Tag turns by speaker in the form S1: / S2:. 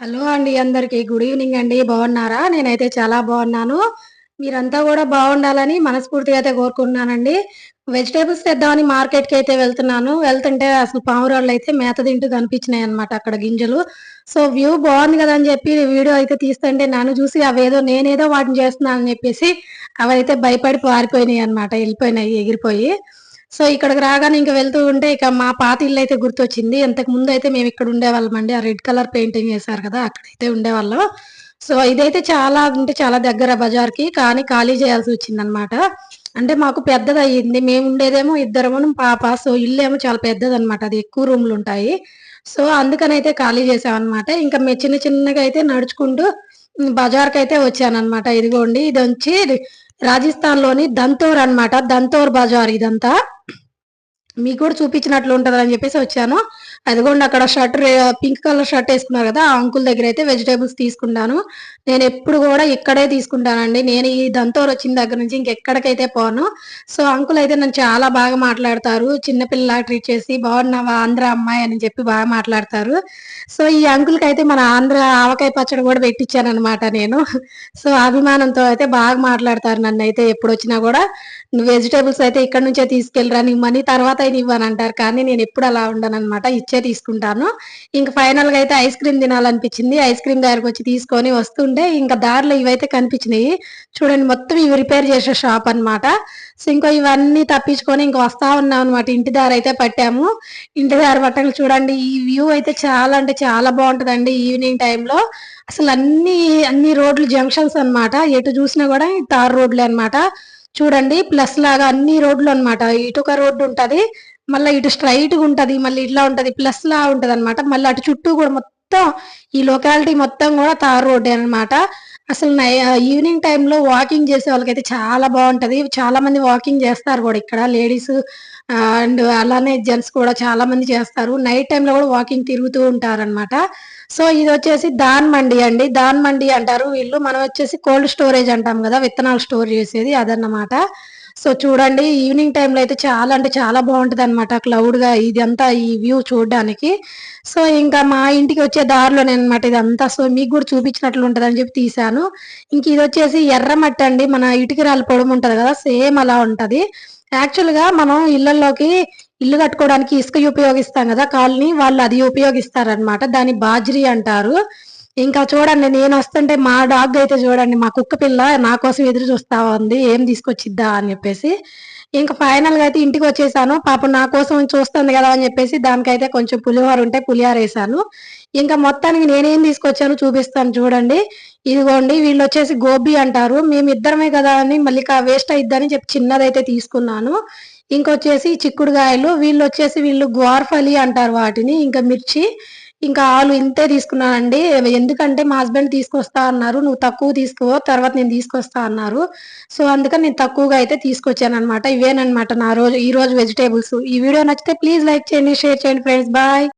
S1: Hello అండి అందరికి. Good evening అండి. బాగున్నారా? నేనైతే చాలా బాగున్నాను. మీరంతా కూడా బాగుండాలని మనస్ఫూర్తిగా అయితే కోరుకుంటున్నానండి. వెజిటేబుల్స్ తెద్దామని మార్కెట్కి అయితే వెళ్తున్నాను. వెళ్తుంటే అసలు పావురాళ్ళు అయితే మేత తింటూ కనిపించినాయి అనమాట అక్కడ గింజలు. సో వ్యూ బాగుంది కదా అని చెప్పి వీడియో అయితే తీస్తుంటే నన్ను చూసి అవేదో నేనేదో వాటిని చేస్తున్నాను అని చెప్పేసి అవైతే భయపడి పారిపోయినాయి అనమాట వెళ్ళిపోయినాయి ఎగిరిపోయి. సో ఇక్కడికి రాగానే ఇంకా వెళ్తూ ఉంటే ఇక మా పాత ఇల్లు అయితే గుర్తొచ్చింది. ఇంతకు ముందు అయితే మేము ఇక్కడ ఉండేవాళ్ళం అండి. ఆ రెడ్ కలర్ పెయింటింగ్ వేశారు కదా అక్కడైతే ఉండేవాళ్ళం. సో ఇదైతే చాలా అంటే చాలా దగ్గర బజార్కి కానీ ఖాళీ చేయాల్సి వచ్చింది అనమాట అంటే మాకు పెద్దది అయ్యింది మేము ఉండేదేమో ఇద్దరము పాప. సో ఇల్లు ఏమో చాలా పెద్దది అనమాట అది ఎక్కువ రూమ్లు ఉంటాయి. సో అందుకని అయితే ఖాళీ చేసామన్నమాట ఇంకా మేము చిన్న చిన్నగా అయితే నడుచుకుంటూ బజార్కి అయితే వచ్చానమాట ఇదిగోండి ఇది వచ్చి రాజస్థాన్లోని దంతోర్ అనమాట. దంతోర్ బజార్ ఇదంతా. మీకు కూడా చూపించినట్లు ఉంటుంది అని చెప్పేసి వచ్చాను. అదిగోండి అక్కడ షర్ట్ పింక్ కలర్ షర్ట్ వేసుకున్నారు కదా ఆ అంకుల్ దగ్గర అయితే వెజిటేబుల్స్ తీసుకుంటాను. నేను ఎప్పుడు కూడా ఇక్కడే తీసుకుంటానండి. నేను ఈ దంతోరు వచ్చిన దగ్గర నుంచి ఇంకెక్కడికైతే పోను. సో అంకుల్ అయితే నన్ను చాలా బాగా మాట్లాడతారు. చిన్నపిల్లలా ట్రీట్ చేసి బాగున్నావా ఆంధ్ర అమ్మాయి అని చెప్పి బాగా మాట్లాడతారు. సో ఈ అంకుల్కి అయితే మన ఆంధ్ర ఆవకాయ పచ్చడి కూడా పెట్టించాను అనమాట నేను. సో అభిమానంతో అయితే బాగా మాట్లాడతారు నన్ను అయితే ఎప్పుడు వచ్చినా కూడా వెజిటేబుల్స్ అయితే ఇక్కడ నుంచే తీసుకెళ్ళరా నీ మనీ తర్వాత అయిన ఇవ్వని అంటారు కానీ నేను ఎప్పుడు అలా ఉండను అనమాట వచ్చే తీసుకుంటాను. ఇంకా ఫైనల్గా అయితే ఐస్ క్రీమ్ తినాలనిపించింది. ఐస్ క్రీమ్ దగ్గరకు వచ్చి తీసుకొని వస్తుంటే ఇంకా దారిలో ఇవైతే కనిపించినాయి. చూడండి మొత్తం ఇవి రిపేర్ చేసే షాప్ అనమాట సో ఇంకో ఇవన్నీ తప్పించుకొని ఇంకా వస్తా ఉన్నాం అనమాట ఇంటి దారి అయితే పట్టాము. ఇంటి దారి పట్టంగా చూడండి ఈ వ్యూ అయితే చాలా అంటే చాలా బాగుంటదండి ఈవినింగ్ టైంలో అసలు అన్ని అన్ని రోడ్లు జంక్షన్స్ అనమాట ఎటు చూసినా కూడా తార్ రోడ్లే అనమాట చూడండి ప్లస్ లాగా అన్ని రోడ్లు అనమాట ఇటు ఒక రోడ్డు ఉంటది మళ్ళీ ఇటు స్ట్రైట్గా ఉంటది మళ్ళీ ఇట్లా ఉంటది ప్లస్ లా ఉంటది అనమాట మళ్ళీ అటు చుట్టూ కూడా మొత్తం ఈ లొకాలిటీ మొత్తం కూడా తారు రోడ్డే అనమాట అసలు ఈవినింగ్ టైంలో వాకింగ్ చేసే వాళ్ళకైతే చాలా బాగుంటది. చాలా మంది వాకింగ్ చేస్తారు కూడా ఇక్కడ. లేడీస్ అండ్ అలానే జెంట్స్ కూడా చాలా మంది చేస్తారు. నైట్ టైంలో కూడా వాకింగ్ తిరుగుతూ ఉంటారు అనమాట సో ఇది వచ్చేసి దాన్ మండి అండి. దాన్ మండి అంటారు వీళ్ళు. మనం వచ్చేసి కోల్డ్ స్టోరేజ్ అంటాం కదా విత్తనాలు స్టోర్ చేసేది అదన్నమాట. సో చూడండి ఈవినింగ్ టైంలో అయితే చాలా అంటే చాలా బాగుంటుంది అనమాట క్లౌడ్గా. ఇదంతా ఈ వ్యూ చూడడానికి. సో ఇంకా మా ఇంటికి వచ్చే దారిలోనే అనమాట ఇదంతా. సో మీకు కూడా చూపించినట్లు ఉంటుంది అని చెప్పి తీశాను. ఇంక ఇది వచ్చేసి ఎర్రమట్టి అండి. మన ఇటుకరాలు పొడము ఉంటుంది కదా సేమ్ అలా ఉంటుంది. యాక్చువల్గా మనం ఇళ్ళలోకి ఇల్లు కట్టుకోవడానికి ఇసుక ఉపయోగిస్తాం కదా కాలనీ వాళ్ళు అది ఉపయోగిస్తారనమాట దాన్ని బాజ్రీ అంటారు. ఇంకా చూడండి నేను వస్తుంటే మా డాగ్ అయితే చూడండి మా కుక్క పిల్ల నా కోసం ఎదురు చూస్తా ఉంది ఏం తీసుకొచ్చిద్దా అని చెప్పేసి. ఇంకా ఫైనల్గా అయితే ఇంటికి వచ్చేసాను. పాప నా కోసం చూస్తుంది కదా అని చెప్పేసి దానికైతే కొంచెం పులిహోర ఉంటే పులిహోర వేసాను. ఇంకా మొత్తానికి నేనేం తీసుకొచ్చాను చూపిస్తాను చూడండి. ఇదిగోండి వీళ్ళు వచ్చేసి గోబీ అంటారు. మేము ఇద్దరమే కదా అని మళ్ళీ వేస్ట్ అయిద్దని చెప్పి చిన్నదైతే తీసుకున్నాను. ఇంకొచ్చేసి చిక్కుడుగాయలు వీళ్ళు వచ్చేసి వీళ్ళు గ్వార్ఫలి అంటారు వాటిని ఇంకా మిర్చి. ఇంకా ఆలు ఇంతే తీసుకున్నానండి. ఎందుకంటే మా హస్బెండ్ తీసుకొస్తా అన్నారు. నువ్వు తక్కువ తీసుకో తర్వాత నేను తీసుకొస్తా అన్నారు. సో అందుకని నేను తక్కువగా అయితే తీసుకొచ్చాను అనమాట ఇవేనమాట నా రోజు ఈ రోజు వెజిటేబుల్స్ ఈ వీడియో నచ్చితే ప్లీజ్ లైక్ చేయండి షేర్ చేయండి ఫ్రెండ్స్. బాయ్.